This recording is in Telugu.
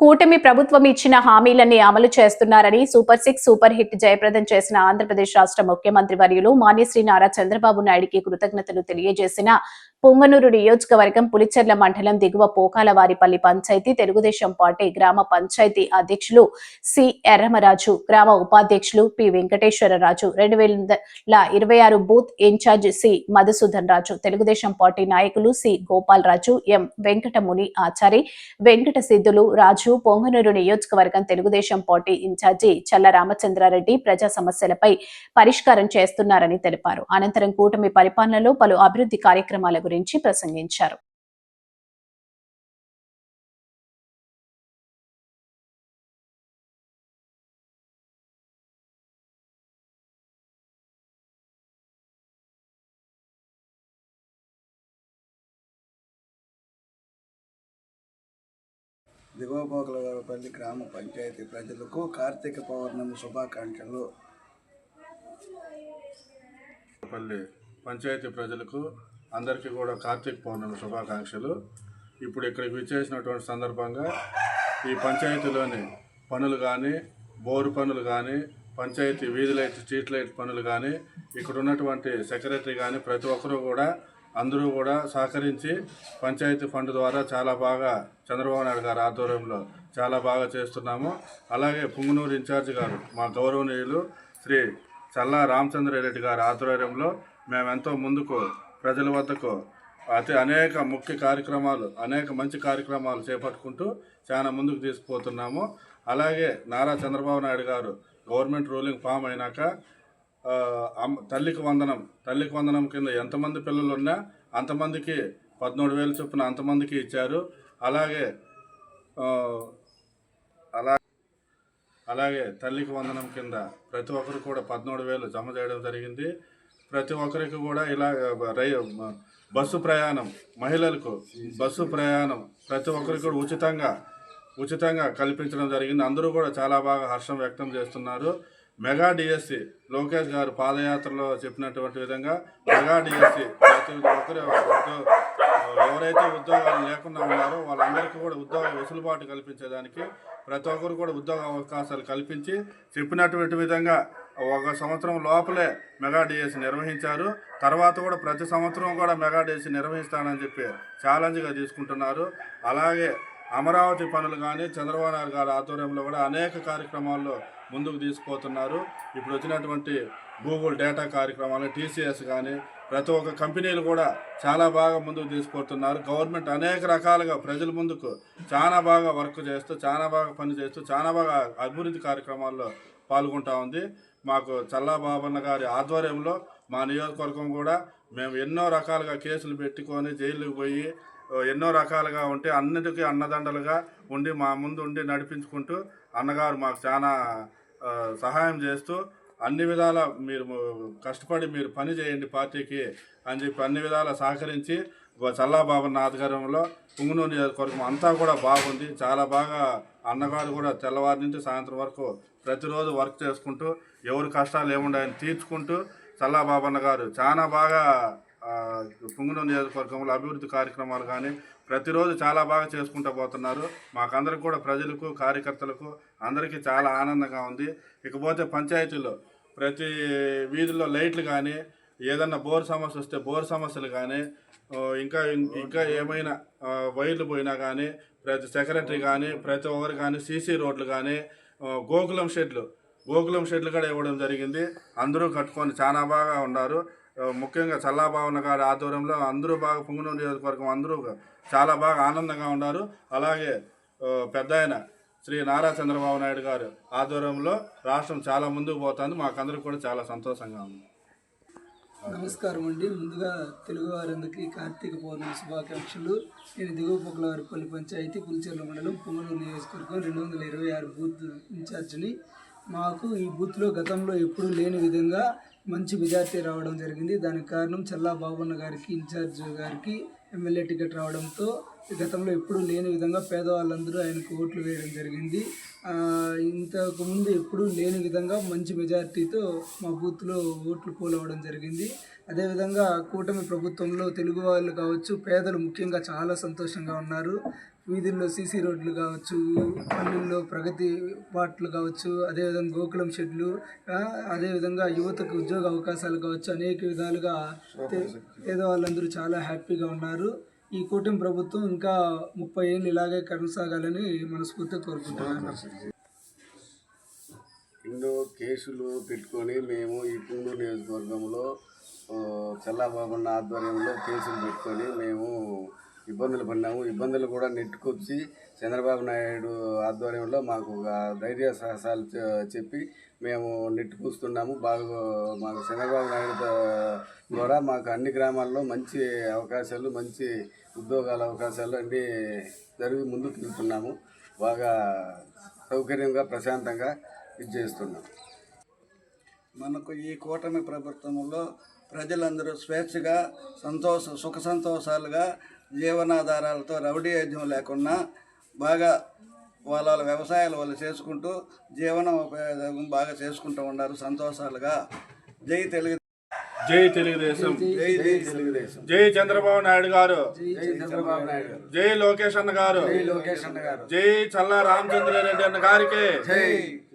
కూటమి ప్రభుత్వం ఇచ్చిన హామీలన్నీ అమలు చేస్తున్నారని సూపర్ సిక్స్ సూపర్ హిట్ జయప్రదం చేసిన ఆంధ్రప్రదేశ్ రాష్ట్ర ముఖ్యమంత్రి వర్యులు మాన్యశ్రీ నారా చంద్రబాబు నాయుడికి కృతజ్ఞతలు తెలియజేసిన పొంగనూరు నియోజకవర్గం పులిచెర్ల మండలం దిగువ పోకాలవారిపల్లి పంచాయతీ తెలుగుదేశం పార్టీ గ్రామ పంచాయతీ అధ్యక్షులు సి ఎర్రమరాజు గ్రామ ఉపాధ్యక్షులు పి వెంకటేశ్వరరాజు రెండు వేల ఇరవై ఆరు booth incharge C Madhusudan Raju Telugu Desam party నాయకులు సి గోపాల్ రాజు ఎం వెంకటముని ఆచారి వెంకట సిద్ధులు రాజు పొంగనూరు నియోజకవర్గం తెలుగుదేశం పార్టీ ఇన్ఛార్జి చల్ల రామచంద్రారెడ్డి ప్రజా సమస్యలపై పరిష్కారం చేస్తున్నారని తెలిపారు. అనంతరం కూటమి పరిపాలనలో పలు అభివృద్ధి కార్యక్రమాల గురించి ప్రసంగించారు. దిగువపోకలపల్లి గ్రామ పంచాయతీ ప్రజలకు కార్తీక పౌర్ణమి శుభాకాంక్షలు. పల్లి పంచాయతీ ప్రజలకు అందరికీ కూడా కార్తీక పౌర్ణమి శుభాకాంక్షలు. ఇప్పుడు ఇక్కడికి విచ్చేసినటువంటి సందర్భంగా ఈ పంచాయతీలోని పనులు కానీ బోరు పనులు కానీ పంచాయతీ వీధి లైట్ స్ట్రీట్ లైట్ పనులు కానీ ఇక్కడ ఉన్నటువంటి సెక్రటరీ కానీ ప్రతి ఒక్కరూ కూడా అందరూ కూడా సహకరించి పంచాయతీ ఫండ్ ద్వారా చాలా బాగా చంద్రబాబు నాయుడు గారి ఆధ్వర్యంలో చాలా బాగా చేస్తున్నాము. అలాగే పుంగునూరు ఇన్ఛార్జ్ గారు మా గౌరవనీయులు శ్రీ చల్లా రామచంద్రారెడ్డి గారి ఆధ్వర్యంలో మేము ఎంతో ముందుకు ప్రజల వద్దకు అతి అనేక ముఖ్య కార్యక్రమాలు అనేక మంచి కార్యక్రమాలు చేపట్టుకుంటూ చాలా ముందుకు తీసుకుపోతున్నాము. అలాగే నారా చంద్రబాబు నాయుడు గారు గవర్నమెంట్ రూలింగ్ ఫామ్ అయినాక తల్లికి వందనం తల్లికి వందనం కింద ఎంతమంది పిల్లలు ఉన్నా అంతమందికి పదమూడు వేలు చొప్పున అంతమందికి ఇచ్చారు. అలాగే అలా అలాగే తల్లికి వందనం కింద ప్రతి ఒక్కరు కూడా పదమూడు వేలు జమ చేయడం జరిగింది. ప్రతి ఒక్కరికి కూడా ఇలా రై బస్సు ప్రయాణం మహిళలకు బస్సు ప్రయాణం ప్రతి ఒక్కరికి కూడా ఉచితంగా ఉచితంగా కల్పించడం జరిగింది. అందరూ కూడా చాలా బాగా హర్షం వ్యక్తం చేస్తున్నారు. మెగా డిఎస్సి లోకేష్ గారు పాదయాత్రలో చెప్పినటువంటి విధంగా మెగా డిఎస్సి ప్రతి ఒక్కరు ఎవరైతే ఉద్యోగాలు లేకుండా ఉన్నారో వాళ్ళందరికీ కూడా ఉద్యోగ వెసులుబాటు కల్పించేదానికి ప్రతి ఒక్కరు కూడా ఉద్యోగ అవకాశాలు కల్పించి చెప్పినటువంటి విధంగా ఒక సంవత్సరం లోపలే మెగా డిఎస్సి నిర్వహించారు. తర్వాత కూడా ప్రతి సంవత్సరం కూడా మెగా డిఎస్సి నిర్వహిస్తానని చెప్పి ఛాలెంజ్గా తీసుకుంటున్నారు. అలాగే అమరావతి పనులు కానీ చంద్రబాబు నాయుడు గారి ఆధ్వర్యంలో కూడా అనేక కార్యక్రమాల్లో ముందుకు తీసుకుపోతున్నారు. ఇప్పుడు వచ్చినటువంటి గూగుల్ డేటా కార్యక్రమాలు టీసీఎస్ కానీ ప్రతి ఒక్క కంపెనీలు కూడా చాలా బాగా ముందుకు తీసుకుపోతున్నారు. గవర్నమెంట్ అనేక రకాలుగా ప్రజల ముందుకు చాలా బాగా వర్క్ చేస్తూ చాలా బాగా పని చేస్తూ చాలా బాగా అభివృద్ధి కార్యక్రమాల్లో పాల్గొంటా ఉంది. మాకు చల్లాబాబన్న గారి ఆధ్వర్యంలో మా నియోజకవర్గం కూడా మేము ఎన్నో రకాలుగా కేసులు పెట్టుకొని జైలుకి పోయి ఎన్నో రకాలుగా ఉంటే అన్నిటికీ అన్నదండలుగా ఉండి మా ముందు ఉండి నడిపించుకుంటూ అన్నగారు మాకు చాలా సహాయం చేస్తూ అన్ని విధాల మీరు కష్టపడి మీరు పని చేయండి పార్టీకి అని చెప్పి అన్ని విధాల సహకరించి చల్లాబాబన్న ఆధ్వర్యంలో పుంగునూరు నియోజకవర్గం అంతా కూడా బాగుంది. చాలా బాగా అన్నగారు కూడా తెల్లవారి నుంచి సాయంత్రం వరకు ప్రతిరోజు వర్క్ చేసుకుంటూ ఎవరి కష్టాలు ఏముండాయని తీర్చుకుంటూ చల్లాబాబన్న గారు చాలా బాగా పుంగునూరు నియోజకవర్గంలో అభివృద్ధి కార్యక్రమాలు కానీ ప్రతిరోజు చాలా బాగా చేసుకుంటూ పోతున్నారు. మాకందరికి కూడా ప్రజలకు కార్యకర్తలకు అందరికీ చాలా ఆనందంగా ఉంది. ఇకపోతే పంచాయతీలో ప్రతి వీధిలో లైట్లు కానీ ఏదన్నా బోర్ సమస్య వస్తే బోర్ సమస్యలు కానీ ఇంకా ఇంకా ఏమైనా వైర్లు పోయినా కానీ ప్రతి సెక్రటరీ కానీ ప్రతి ఒక్కరు కానీ సీసీ రోడ్లు కానీ గోకులం షెడ్లు గోకులం షెడ్లు కూడా ఇవ్వడం జరిగింది. అందరూ కట్టుకొని చాలా బాగా ఉన్నారు. ముఖ్యంగా చల్లాభావన గారి ఆధ్వర్యంలో అందరూ బాగా పుంగనూరు నియోజకవర్గం అందరూ చాలా బాగా ఆనందంగా ఉన్నారు. అలాగే పెద్ద ఆయన శ్రీ నారా చంద్రబాబు నాయుడు గారు ఆధ్వర్యంలో రాష్ట్రం చాలా ముందుకు పోతుంది. మాకందరికి కూడా చాలా సంతోషంగా ఉంది. నమస్కారం అండి. ముందుగా తెలుగు వారందరికీ కార్తీక పౌర్ణమి శుభాకాంక్షలు. నేను దిగువపొక్కలవారిపల్లి పంచాయతీ పులిచెర్ల మండలం పుంగనూరు నియోజకవర్గం రెండు వందల ఇరవై ఆరు బూత్ ఇన్ఛార్జిని. మాకు ఈ బూత్లో గతంలో ఎప్పుడూ లేని విధంగా మంచి మెజార్టీ రావడం జరిగింది. దానికి కారణం చల్లా బాబున్న గారికి ఇన్ఛార్జ్ గారికి ఎమ్మెల్యే టికెట్ రావడంతో గతంలో ఎప్పుడూ లేని విధంగా పేదవాళ్ళందరూ ఆయనకు ఓట్లు వేయడం జరిగింది. ఇంతకుముందు ఎప్పుడూ లేని విధంగా మంచి మెజారిటీతో మా బూత్లో ఓట్లు పోలవడం జరిగింది. అదేవిధంగా కూటమి ప్రభుత్వంలో తెలుగు వాళ్ళు కావచ్చు పేదలు ముఖ్యంగా చాలా సంతోషంగా ఉన్నారు. వీధుల్లో సీసీ రోడ్లు కావచ్చు పల్లెల్లో ప్రగతి బాటలు కావచ్చు అదేవిధంగా గోకులం షెడ్లు అదేవిధంగా యువతకు ఉద్యోగ అవకాశాలు కావచ్చు అనేక విధాలుగా పేదవాళ్ళందరూ చాలా హ్యాపీగా ఉన్నారు. ఈ కూటమి ప్రభుత్వం ఇంకా ముప్పై ఏళ్ళు ఇలాగే కొనసాగాలని మనస్ఫూర్తిగా కోరుకుంటున్నాను. ఎన్నో కేసులు పెట్టుకొని మేము ఈ పుంగూరు నియోజకవర్గంలో చల్లాబాబన్న ఆధ్వర్యంలో కేసులు పెట్టుకొని మేము ఇబ్బందులు పడినాము. ఇబ్బందులు కూడా నెట్టుకొచ్చి చంద్రబాబు నాయుడు ఆధ్వర్యంలో మాకు ధైర్య సాహసాలు చెప్పి మేము నెట్టుకొస్తున్నాము. బాగా మాకు చంద్రబాబు నాయుడు ద్వారా మాకు అన్ని గ్రామాల్లో మంచి అవకాశాలు మంచి ఉద్యోగాల అవకాశాలు అన్నీ జరిగి ముందుకు వెళ్తున్నాము. బాగా సౌకర్యంగా ప్రశాంతంగా ఇది చేస్తున్నాం. మనకు ఈ కూటమి ప్రభుత్వంలో ప్రజలందరూ స్వేచ్ఛగా సంతోష సుఖ సంతోషాలుగా జీవనాధారాలతో రౌడీ యజ్ఞం లేకుండా బాగా వాళ్ళ వాళ్ళ వ్యవసాయాలు వాళ్ళు చేసుకుంటూ జీవనోపయోగం బాగా చేసుకుంటూ ఉన్నారు. సంతోషాలుగా. జై తెలుగు జై తెలుగుదేశం. జై జై తెలుగుదేశం. జై చంద్రబాబు నాయుడు గారు. జై చంద్రబాబు నాయుడు గారు. జై లోకేష్ అన్న గారు. జై లోకేష్ అన్న గారు. జై చల్లా రామచంద్రారెడ్డి అన్న గారికి. జై